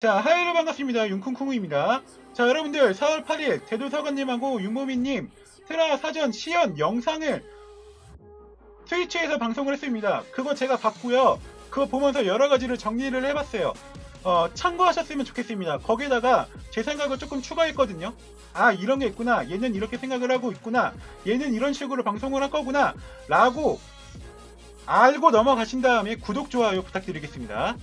자, 하이로 반갑습니다. 윤쿵쿵우입니다. 자, 여러분들 4월 8일 대도서관님하고 윤모미님 테라 사전 시연 영상을 트위치에서 방송을 했습니다. 그거 제가 봤고요. 그거 보면서 여러 가지를 정리를 해봤어요. 어, 참고하셨으면 좋겠습니다. 거기에다가 제 생각을 조금 추가했거든요. 아, 이런 게 있구나. 얘는 이렇게 생각을 하고 있구나. 얘는 이런 식으로 방송을 할 거구나. 라고 알고 넘어가신 다음에 구독, 좋아요 부탁드리겠습니다.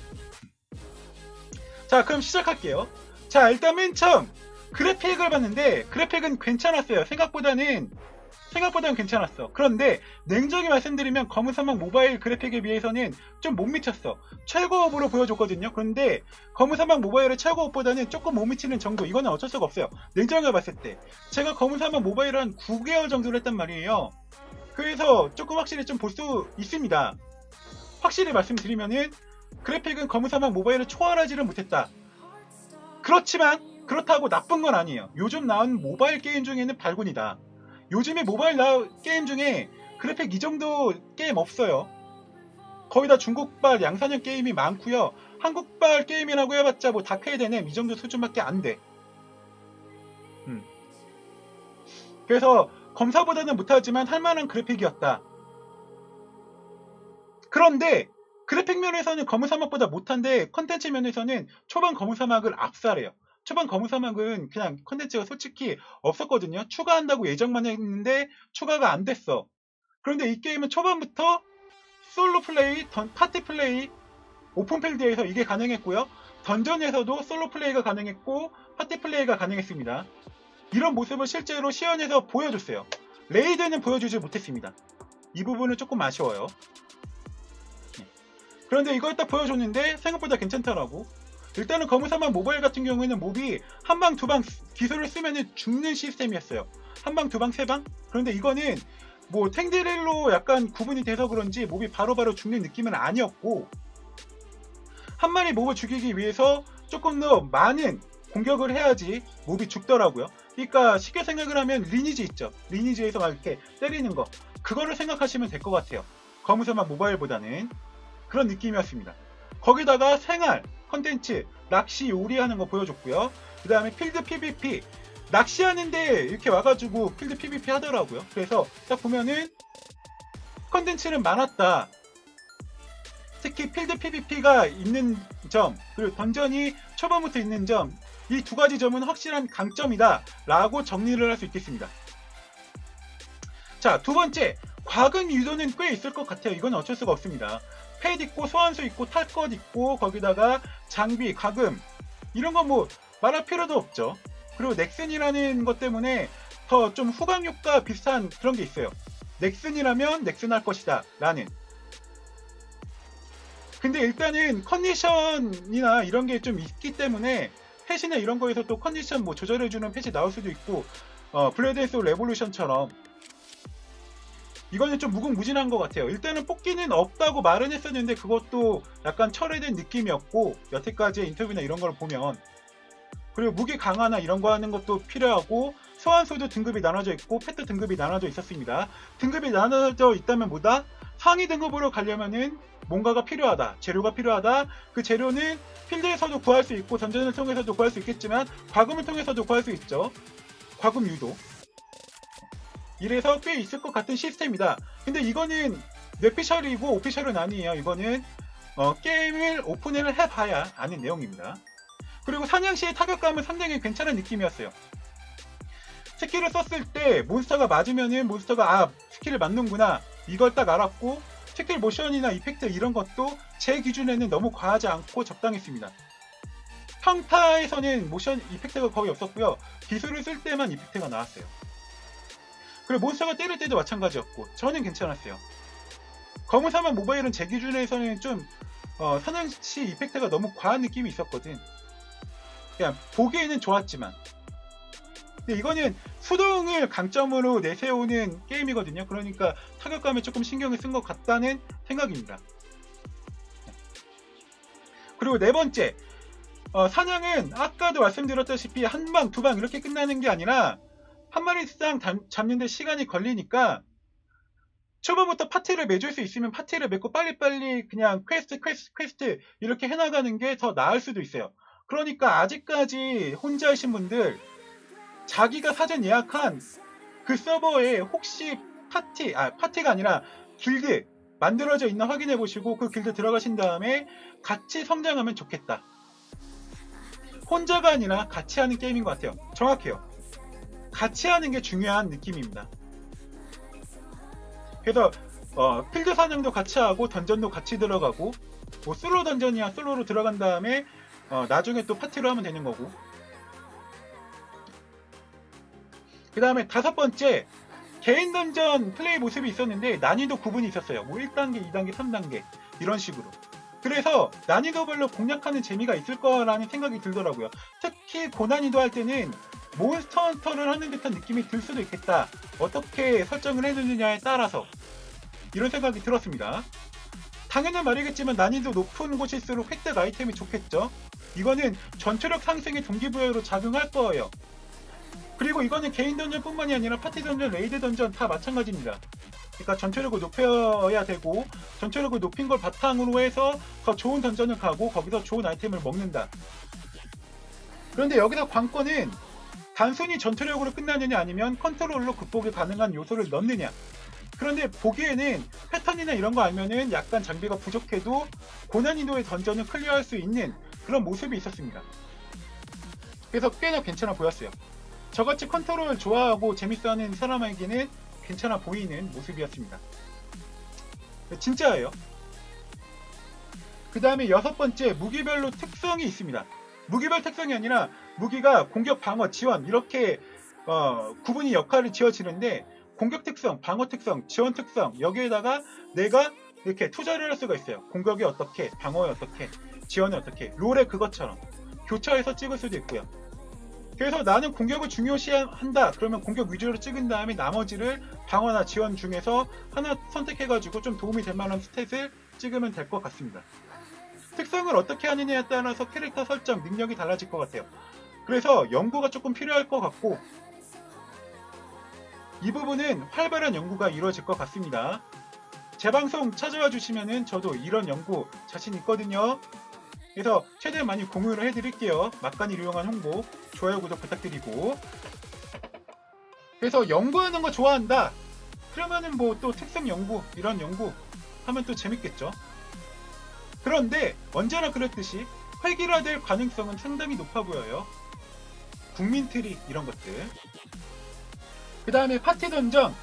자, 그럼 시작할게요. 자, 일단 맨 처음 그래픽을 봤는데 그래픽은 괜찮았어요. 생각보다는 생각보다는 괜찮았어. 그런데 냉정히 말씀드리면 검은 사막 모바일 그래픽에 비해서는 좀 못 미쳤어. 최고업으로 보여줬거든요. 그런데 검은 사막 모바일의 최고업보다는 조금 못 미치는 정도. 이거는 어쩔 수가 없어요. 냉정하게 봤을 때. 제가 검은 사막 모바일을 한 9개월 정도를 했단 말이에요. 그래서 조금 확실히 좀 볼 수 있습니다. 확실히 말씀드리면은 그래픽은 검은 사막 모바일을 초월하지를 못했다. 그렇지만 그렇다고 나쁜 건 아니에요. 요즘 나온 모바일 게임 중에는 발군이다. 요즘에 모바일 나 게임 중에 그래픽 이 정도 게임 없어요. 거의 다 중국발 양산형 게임이 많고요. 한국발 게임이라고 해봤자 뭐 다크헤드는 이 정도 수준밖에 안 돼. 음. 그래서 검사보다는 못하지만 할만한 그래픽이었다. 그런데 그래픽 면에서는 검은 사막보다 못한데 컨텐츠 면에서는 초반 검은 사막을 압살해요. 초반 검은 사막은 그냥 컨텐츠가 솔직히 없었거든요. 추가한다고 예정만 했는데 추가가 안 됐어. 그런데 이 게임은 초반부터 솔로 플레이, 던, 파티 플레이, 오픈필드에서 이게 가능했고요. 던전에서도 솔로 플레이가 가능했고 파티 플레이가 가능했습니다. 이런 모습을 실제로 시연에서 보여줬어요. 레이드는 보여주지 못했습니다. 이 부분은 조금 아쉬워요. 그런데 이걸 딱 보여줬는데 생각보다 괜찮더라고. 일단은 검은사막 모바일 같은 경우에는 몹이 한 방, 두 방 기술을 쓰면 죽는 시스템이었어요. 한 방, 두 방, 세 방? 그런데 이거는 뭐 탱디렐로 약간 구분이 돼서 그런지 몹이 바로바로 바로 죽는 느낌은 아니었고 한 마리 몹을 죽이기 위해서 조금 더 많은 공격을 해야지 몹이 죽더라고요. 그러니까 쉽게 생각을 하면 리니지 있죠. 리니지에서 막 이렇게 때리는 거. 그거를 생각하시면 될 것 같아요. 검은사막 모바일보다는. 그런 느낌이었습니다. 거기다가 생활, 컨텐츠, 낚시 요리하는 거 보여줬고요. 그 다음에 필드 PVP, 낚시하는데 이렇게 와가지고 필드 PVP 하더라고요. 그래서 딱 보면은 컨텐츠는 많았다. 특히 필드 PVP가 있는 점, 그리고 던전이 초반부터 있는 점, 이 두 가지 점은 확실한 강점이다. 라고 정리를 할 수 있겠습니다. 자, 두 번째, 과금 유도는 꽤 있을 것 같아요. 이건 어쩔 수가 없습니다. 펫 있고 소환수 있고 탈 것 있고 거기다가 장비, 가금 이런 건 뭐 말할 필요도 없죠. 그리고 넥슨이라는 것 때문에 더 좀 후광 효과 비슷한 그런 게 있어요. 넥슨이라면 넥슨 할 것이다 라는 근데 일단은 컨디션이나 이런 게 좀 있기 때문에 펫이나 이런 거에서 또 컨디션 뭐 조절해주는 펫이 나올 수도 있고 어, 블레드 앤 레볼루션처럼 이거는 좀 무궁무진한 것 같아요. 일단은 뽑기는 없다고 말은 했었는데 그것도 약간 철회된 느낌이었고 여태까지의 인터뷰나 이런 걸 보면 그리고 무기 강화나 이런 거 하는 것도 필요하고 소환소도 등급이 나눠져 있고 패트 등급이 나눠져 있었습니다. 등급이 나눠져 있다면 뭐다? 상위 등급으로 가려면은 뭔가가 필요하다. 재료가 필요하다. 그 재료는 필드에서도 구할 수 있고 던전을 통해서도 구할 수 있겠지만 과금을 통해서도 구할 수 있죠. 과금 유도. 이래서 꽤 있을 것 같은 시스템이다. 근데 이거는 뇌피셜이고 오피셜은 아니에요. 이거는 어, 게임을 오픈을 해봐야 아는 내용입니다. 그리고 사냥 시의 타격감은 상당히 괜찮은 느낌이었어요. 스킬을 썼을 때 몬스터가 맞으면은 몬스터가 아 스킬을 맞는구나 이걸 딱 알았고 스킬 모션이나 이펙트 이런 것도 제 기준에는 너무 과하지 않고 적당했습니다. 평타에서는 모션 이펙트가 거의 없었고요. 기술을 쓸 때만 이펙트가 나왔어요. 그리고 몬스터가 때릴 때도 마찬가지였고 저는 괜찮았어요. 검은 사막 모바일은 제 기준에서는 좀 어, 사냥시 이펙트가 너무 과한 느낌이 있었거든. 그냥 보기에는 좋았지만 근데 이거는 수동을 강점으로 내세우는 게임이거든요. 그러니까 타격감에 조금 신경을 쓴 것 같다는 생각입니다. 그리고 네 번째, 어, 사냥은 아까도 말씀드렸다시피 한 방, 두 방 이렇게 끝나는 게 아니라 한 마리당 잡는데 시간이 걸리니까 초반부터 파티를 맺을 수 있으면 파티를 맺고 빨리빨리 그냥 퀘스트 퀘스트 퀘스트 이렇게 해나가는 게 더 나을 수도 있어요. 그러니까 아직까지 혼자 하신 분들 자기가 사전 예약한 그 서버에 혹시 파티, 아, 파티가 아니라 길드 만들어져 있나 확인해 보시고 그 길드 들어가신 다음에 같이 성장하면 좋겠다. 혼자가 아니라 같이 하는 게임인 것 같아요. 정확해요. 같이 하는 게 중요한 느낌입니다. 그래서 어, 필드 사냥도 같이 하고 던전도 같이 들어가고 뭐 솔로 던전이야 솔로로 들어간 다음에 어, 나중에 또 파티로 하면 되는 거고. 그 다음에 다섯 번째 개인 던전 플레이 모습이 있었는데 난이도 구분이 있었어요. 뭐 1단계 2단계 3단계 이런 식으로. 그래서 난이도별로 공략하는 재미가 있을 거라는 생각이 들더라고요. 특히 고난이도 할 때는 몬스터 헌터를 하는 듯한 느낌이 들 수도 있겠다 어떻게 설정을 해두느냐에 따라서 이런 생각이 들었습니다 당연한 말이겠지만 난이도 높은 곳일수록 획득 아이템이 좋겠죠 이거는 전투력 상승의 동기부여로 작용할 거예요 그리고 이거는 개인 던전뿐만이 아니라 파티 던전, 레이드 던전 다 마찬가지입니다. 그러니까 전투력을 높여야 되고 전투력을 높인 걸 바탕으로 해서 더 좋은 던전을 가고 거기서 좋은 아이템을 먹는다. 그런데 여기서 관건은 단순히 전투력으로 끝나느냐 아니면 컨트롤로 극복이 가능한 요소를 넣느냐. 그런데 보기에는 패턴이나 이런 거 알면은 약간 장비가 부족해도 고난이도의 던전을 클리어할 수 있는 그런 모습이 있었습니다. 그래서 꽤나 괜찮아 보였어요. 저같이 컨트롤 좋아하고 재밌어하는 사람에게는 괜찮아 보이는 모습이었습니다. 진짜예요. 그 다음에 여섯 번째 무기별로 특성이 있습니다. 무기별 특성이 아니라 무기가 공격, 방어, 지원 이렇게 어, 구분이 역할을 지어지는데 공격 특성, 방어 특성, 지원 특성 여기에다가 내가 이렇게 투자를 할 수가 있어요. 공격이 어떻게, 방어에 어떻게, 지원이 어떻게 롤에 그것처럼 교차해서 찍을 수도 있고요. 그래서 나는 공격을 중요시한다. 그러면 공격 위주로 찍은 다음에 나머지를 방어나 지원 중에서 하나 선택해가지고 좀 도움이 될 만한 스탯을 찍으면 될 것 같습니다. 특성을 어떻게 하느냐에 따라서 캐릭터 설정, 능력이 달라질 것 같아요. 그래서 연구가 조금 필요할 것 같고 이 부분은 활발한 연구가 이루어질 것 같습니다. 제 방송 찾아와 주시면은 저도 이런 연구 자신 있거든요. 그래서 최대한 많이 공유를 해드릴게요. 막간을 이용한 홍보, 좋아요, 구독 부탁드리고. 그래서 연구하는 거 좋아한다. 그러면은 뭐 또 특성 연구, 이런 연구 하면 또 재밌겠죠. 그런데 언제나 그랬듯이 획일화될 가능성은 상당히 높아 보여요. 국민 트리 이런 것들. 그 다음에 파티 던전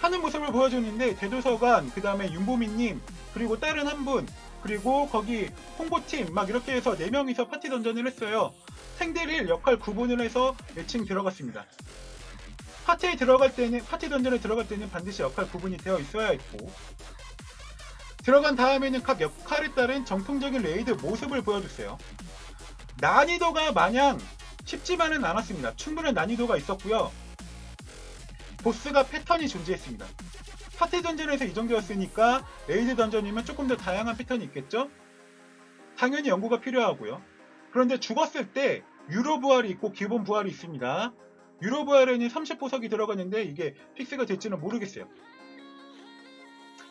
하는 모습을 보여주는데 대도서관, 그 다음에 윤보미님, 그리고 다른 한 분, 그리고 거기 홍보팀 막 이렇게 해서 4명이서 파티 던전을 했어요. 생들일 역할 구분을 해서 매칭 들어갔습니다. 파티에 들어갈 때는 파티 던전에 들어갈 때는 반드시 역할 구분이 되어 있어야 했고 들어간 다음에는 각 역할에 따른 정통적인 레이드 모습을 보여줬어요. 난이도가 마냥 쉽지만은 않았습니다. 충분한 난이도가 있었고요. 보스가 패턴이 존재했습니다. 파티 던전에서 이 정도였으니까 레이드 던전이면 조금 더 다양한 패턴이 있겠죠? 당연히 연구가 필요하고요. 그런데 죽었을 때 유로 부활이 있고 기본 부활이 있습니다. 유로 부활에는 30보석이 들어가는데 이게 픽스가 될지는 모르겠어요.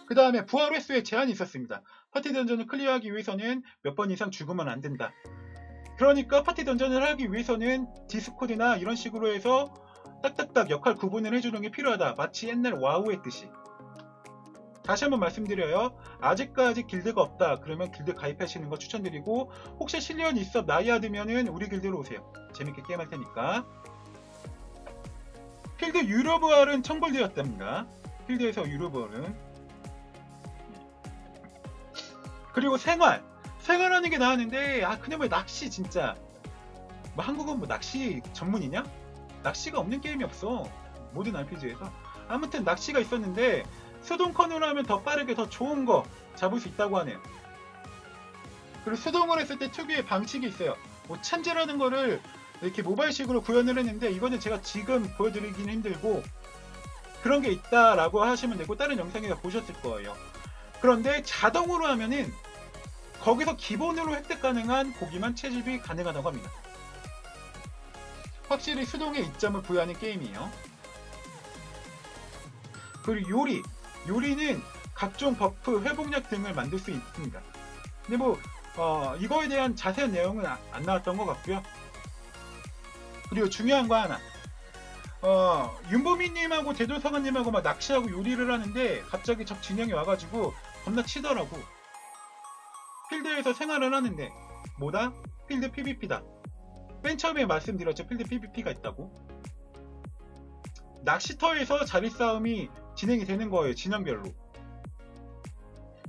그 다음에 부활 횟수에 제한이 있었습니다. 파티 던전을 클리어하기 위해서는 몇 번 이상 죽으면 안 된다. 그러니까 파티 던전을 하기 위해서는 디스코드나 이런 식으로 해서 딱딱딱 역할 구분을 해주는 게 필요하다. 마치 옛날 와우 했듯이. 다시 한번 말씀드려요. 아직까지 길드가 없다. 그러면 길드 가입하시는 거 추천드리고 혹시 실력이 있어 나이아 드면은 우리 길드로 오세요. 재밌게 게임할 테니까. 필드 유로브알은 청골되었답니다. 필드에서 유로브알은 그리고 생활 생활하는 게 나왔는데 아 그냥 뭐 낚시 진짜 뭐 한국은 뭐 낚시 전문이냐? 낚시가 없는 게임이 없어 모든 RPG에서 아무튼 낚시가 있었는데 수동 컨으로 하면 더 빠르게 더 좋은 거 잡을 수 있다고 하네요. 그리고 수동으로 했을 때 특유의 방식이 있어요. 뭐 참제라는 거를 이렇게 모바일식으로 구현을 했는데 이거는 제가 지금 보여드리기는 힘들고 그런 게 있다라고 하시면 되고 다른 영상에서 보셨을 거예요. 그런데 자동으로 하면은 거기서 기본으로 획득 가능한 고기만 채집이 가능하다고 합니다. 확실히 수동의 이점을 부여하는 게임이에요. 그리고 요리 요리는 각종 버프, 회복약 등을 만들 수 있습니다. 근데 뭐 어, 이거에 대한 자세한 내용은 아- 안 나왔던 것 같고요. 그리고 중요한 거 하나. 어, 윤보미님하고 대도서관님하고 막 낚시하고 요리를 하는데 갑자기 적 진영이 와가지고 겁나 치더라고. 필드에서 생활을 하는데 뭐다? 필드 PVP다. 맨 처음에 말씀드렸죠. 필드 PVP가 있다고. 낚시터에서 자리 싸움이 진행이 되는 거예요. 진영별로.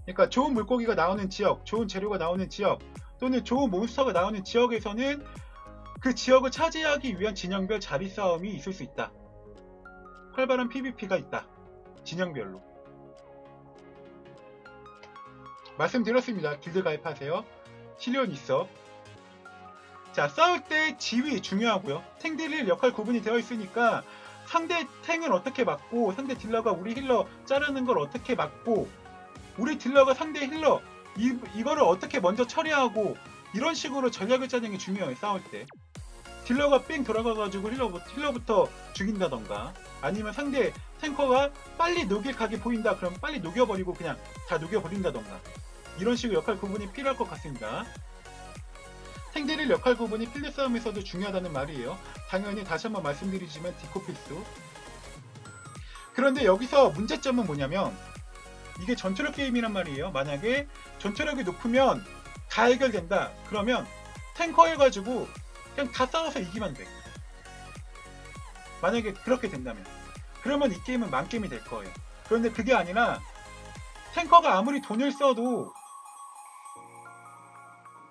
그러니까 좋은 물고기가 나오는 지역, 좋은 재료가 나오는 지역, 또는 좋은 몬스터가 나오는 지역에서는 그 지역을 차지하기 위한 진영별 자리 싸움이 있을 수 있다. 활발한 PVP가 있다. 진영별로. 말씀드렸습니다. 길드 가입하세요. 실리온 있어. 자, 싸울 때 지위 중요하고요. 탱들일 역할 구분이 되어 있으니까 상대 탱을 어떻게 막고 상대 딜러가 우리 힐러 자르는 걸 어떻게 막고 우리 딜러가 상대 힐러 이, 이거를 어떻게 먼저 처리하고 이런 식으로 전략을 짜는 게 중요해요 싸울 때 딜러가 뺑 돌아가가지고 힐러, 힐러부터 죽인다던가 아니면 상대 탱커가 빨리 녹일 각이 보인다 그럼 빨리 녹여버리고 그냥 다 녹여버린다던가 이런 식으로 역할 구분이 필요할 것 같습니다 탱들일 역할 구분이 필드 싸움에서도 중요하다는 말이에요 당연히 다시 한번 말씀드리지만 디코 필수 그런데 여기서 문제점은 뭐냐면 이게 전투력 게임이란 말이에요. 만약에 전투력이 높으면 다 해결된다. 그러면 탱커 해가지고 그냥 다 싸워서 이기면 돼. 만약에 그렇게 된다면. 그러면 이 게임은 만게임이 될 거예요. 그런데 그게 아니라 탱커가 아무리 돈을 써도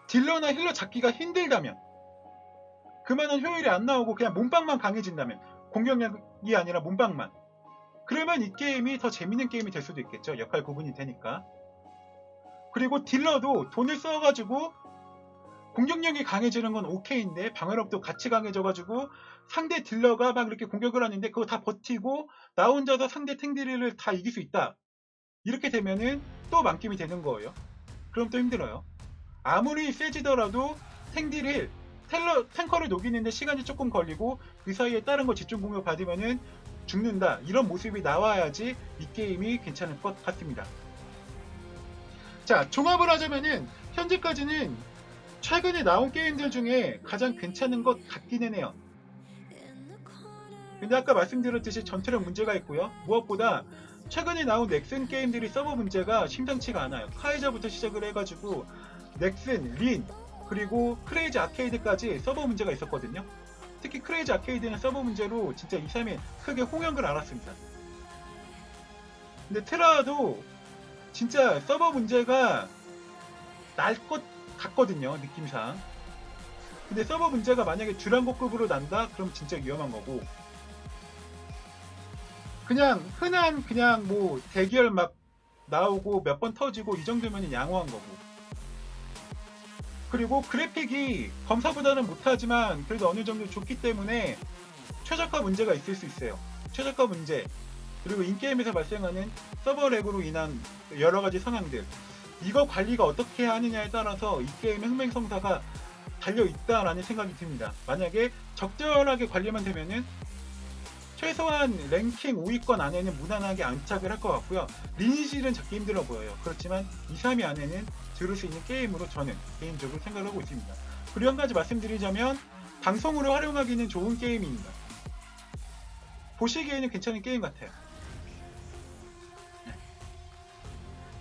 딜러나 힐러 잡기가 힘들다면 그만한 효율이 안 나오고 그냥 몸빵만 강해진다면 공격력이 아니라 몸빵만 그러면 이 게임이 더 재밌는 게임이 될 수도 있겠죠. 역할 구분이 되니까. 그리고 딜러도 돈을 써가지고 공격력이 강해지는 건 오케이인데 방어력도 같이 강해져가지고 상대 딜러가 막 이렇게 공격을 하는데 그거 다 버티고 나 혼자서 상대 탱딜을 다 이길 수 있다. 이렇게 되면은 또 만겜이 되는 거예요. 그럼 또 힘들어요. 아무리 세지더라도 탱딜을 텔러, 탱커를 녹이는데 시간이 조금 걸리고 그 사이에 다른 거 집중 공격 받으면은 죽는다 이런 모습이 나와야지 이 게임이 괜찮을 것 같습니다. 자 종합을 하자면은 현재까지는 최근에 나온 게임들 중에 가장 괜찮은 것 같기는 해요. 근데 아까 말씀드렸듯이 전투력 문제가 있고요. 무엇보다 최근에 나온 넥슨 게임들이 서버 문제가 심상치가 않아요. 카이저부터 시작을 해가지고 넥슨, 린, 그리고 크레이지 아케이드까지 서버 문제가 있었거든요. 특히 크레이지 아케이드는 서버 문제로 진짜 2, 3일 크게 홍역을 알았습니다. 근데 테라도 진짜 서버 문제가 날 것 같거든요, 느낌상. 근데 서버 문제가 만약에 듀란고급으로 난다? 그럼 진짜 위험한 거고. 그냥 흔한 그냥 뭐 대결 막 나오고 몇 번 터지고 이 정도면 양호한 거고. 그리고 그래픽이 검사보다는 못하지만 그래도 어느 정도 좋기 때문에 최저가 문제가 있을 수 있어요. 최저가 문제 그리고 인게임에서 발생하는 서버 렉으로 인한 여러 가지 상황들 이거 관리가 어떻게 하느냐에 따라서 이 게임의 흥행성사가 달려 있다라는 생각이 듭니다. 만약에 적절하게 관리만 되면은 최소한 랭킹 5위권 안에는 무난하게 안착을 할 것 같고요. 리니지는 잡기 힘들어 보여요. 그렇지만 2, 3위 안에는 들을 수 있는 게임으로 저는 개인적으로 생각을 하고 있습니다. 그리고 한 가지 말씀드리자면 방송으로 활용하기는 좋은 게임입니다. 보시기에는 괜찮은 게임 같아요. 네.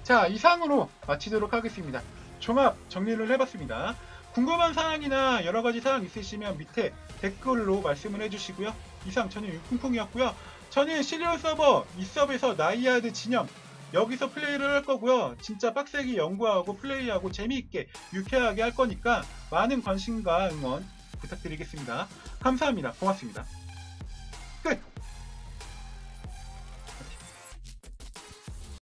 자 이상으로 마치도록 하겠습니다. 종합 정리를 해봤습니다. 궁금한 사항이나 여러 가지 사항 있으시면 밑에 댓글로 말씀을 해주시고요. 이상 저는 육풍풍이었고요. 저는 시리얼 서버 이 서버에서 나이아드 진영 여기서 플레이를 할 거고요. 진짜 빡세게 연구하고 플레이하고 재미있게 유쾌하게 할 거니까 많은 관심과 응원 부탁드리겠습니다. 감사합니다. 고맙습니다.